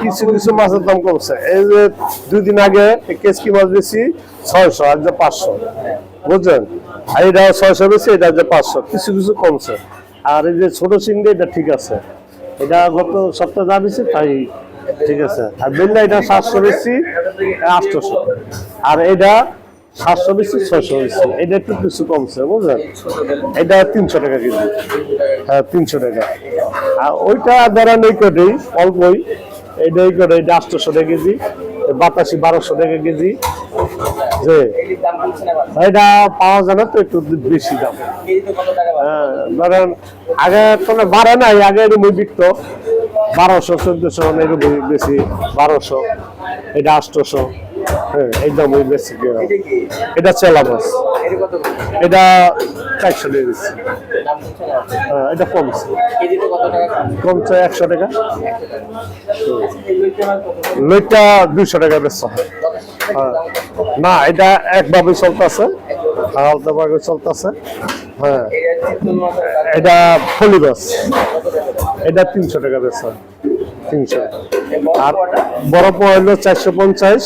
কিছু কিছু মাছের দাম কমছে। এই যে দুই দিন আগে কেসকি মাছ বেশি ছয়শো আর যে পাঁচশো। বুঝলেন আর এটা ছয়শো বেশি, এটা যে পাঁচশো। কিছু কিছু কমছে। আর এই যে ছোট চিংড়ি, এটা ঠিক আছে। এটা গত সপ্তাহে দাম বেশি, তাই ঠিক আছে। আর বেল্লা, এটা সাতশো বেশি, আটশোশো। আর এটা সাতশো বেশি, ছয়শো বেশি। এটা একটু কিছু কমছে, বুঝলেন? এটা তিনশো টাকা কেজি। হ্যাঁ তিনশো টাকা। আর ওইটা ধরেন এই কটেই অল্পই। এই করে এটা আটশোশো টাকা কেজি বাতাসি বারোশো টাকা কেজি। যে, এটা পাওয়া যায় তো একটু বেশি দাম। হ্যাঁ ধরেন, আগে তো না, বাড়ে নাই, আগে এরকম বিকতো বারোশো, চোদ্দশো এরকম বেশি, বারোশো, এটা আটশোশো। হ্যাঁ এই দাম বেশি এটা চেলা মাছ। এটা চারশো টাকা দিচ্ছি। হ্যাঁ এটা কমছে কমছে একশো টাকা। লইটা দুইশো টাকা বেচা হয়। হ্যাঁ। না, এটা একভাবে চলতেছে। আলাদাভাবে চলতেছে। হ্যাঁ। এটা ফলি বাস এটা তিনশো টাকা বেচা। তিনশো। আর বড় হইল চারশো পঞ্চাশ।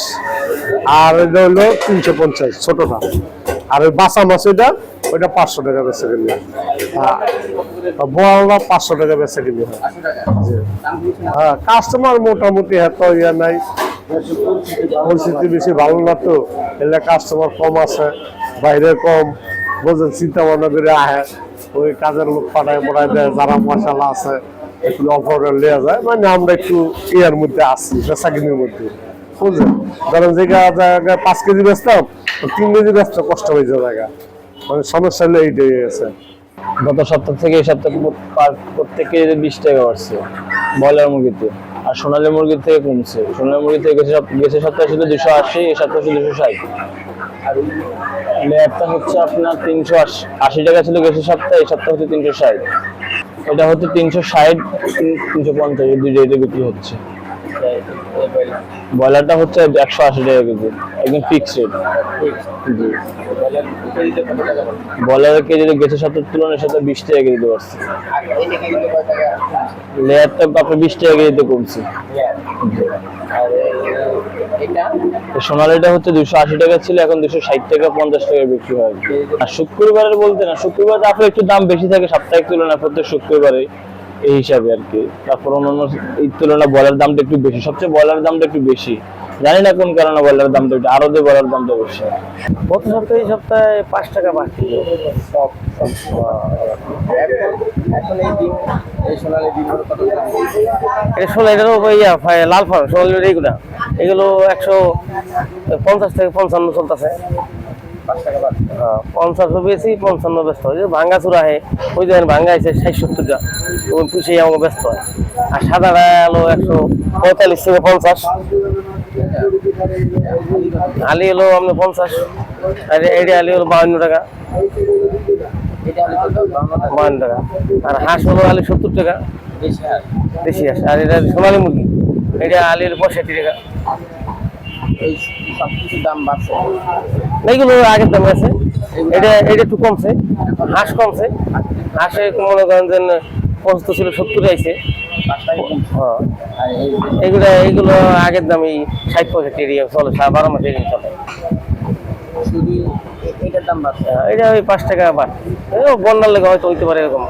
আর এটা হইল তিনশো পঞ্চাশ ছোটটা আর ওই বাসা মাছ ওইটা ওইটা পাঁচশো টাকা বেচা কিনবে বোয়ালটা পাঁচশো টাকা বেচা কিনবে হ্যাঁ কাস্টমার মোটামুটি এত ইয়া নাই। পরিস্থিতি বেশি ভালো না তো, এলে কাস্টমার কম আছে, বাইরে কম বোঝেন চিন্তা ভাবনা করে আহে। ওই কাজের লোক পাঠায়, পড়ায় দেয়, যারা মশালা আছে, একটু অফার লেয়া যায়। মানে আমরা একটু ইয়ার মধ্যে আসছি বেচাকিনির মধ্যে। বুঝলেন ধরেন যে জায়গায় পাঁচ কেজি বেচতাম তিন কেজি বেচতে কষ্ট হয়ে যায় জায়গা। মানে সমস্যা হলে এইটাই গেছে গত সপ্তাহ থেকে এই সপ্তাহে প্রত- পার- প্রত্যেক কেজিতে বিশ টাকা বাড়ছে ব্রয়লার মুরগিতে, আর সোনালী মুরগির থেকে কমছে। সোনালী মুরগি থেকে গেছে গেছে সপ্তাহে ছিল দুশো আশি, এই সপ্তাহে ছিল দুশো ষাট। আর লেয়ারটা হচ্ছে আপনার তিনশো আশি টাকা ছিল, গেছে সপ্তাহে, এই সপ্তাহে হচ্ছে তিনশো ষাট। এটা হচ্ছে তিনশো ষাট, তিনশো পঞ্চাশ দুই জায়গায় বিক্রি হচ্ছে। ব্রয়লারটা হচ্ছে একশো আশি টাকা কেজি, একদম ফিক্সড রেট জি। ব্রয়লারের কেজি গেছে সপ্তাহের তুলনায় সাথে বিশ টাকা কেজিতে পারছে। লেয়ারটা বিশ টাকা কেজিতে কমছে। সোনালিটা হচ্ছে দুশো আশি টাকা ছিল, এখন দুশো ষাট টাকা, পঞ্চাশ টাকা বিক্রি হয়। আর শুক্রবারের বলতে না, শুক্রবার আপনার একটু দাম বেশি থাকে, সাপ্তাহিক তুলনায় প্রত্যেক শুক্রবারে এই হিসাবে আর কি। তারপর অন্যান্য এই তুলনায় বলার দামটা একটু বেশি। সবচেয়ে বলার দামটা একটু বেশি। জানি না কোন কারণে বলার দামটা একটু আরও দিয়ে বলার দামটা বেশি। গত সপ্তাহে এই সপ্তাহে পাঁচ টাকা বাড়তি। লাল এগুলো একশো পঞ্চাশ থেকে পঞ্চান্ন চলতেছে। পঞ্চাশও বেশি, পঞ্চান্ন ব্যস্ত। হয় ভাঙ্গা চূড়া হয় ওই দেখেন ভাঙ্গা আছে ষাট সত্তরটা ওই পুষেই আমাকে ব্যস্ত হয়। আর সাদাটা হলো একশো পঁয়তাল্লিশ থেকে পঞ্চাশ। আলি হলো আপনার পঞ্চাশ। আর এইটা আলি হলো বাহান্ন টাকা। বাহান্ন টাকা। আর হাঁস হলো আলি সত্তর টাকা। দেশি হাঁস। আর এটা সোনালি মুরগি। এটা আলি হলো পঁয়ষট্টি টাকা। এইগুলো আগের দামে আছে। এটা এটা একটু কমছে হাঁস কমছে। হাঁসে মনে করেন যে পঁচাত্তর ছিল সত্তর আইছে হ্যাঁ। এগুলো এইগুলো আগের দামে ষাট পঁয়ষট্টি এরিয়া চলে বারো মাস এরিয়া চলে। এটা ওই পাঁচ টাকা বাড়তি বন্যার লেগে হয়তো হইতে পারে এরকম।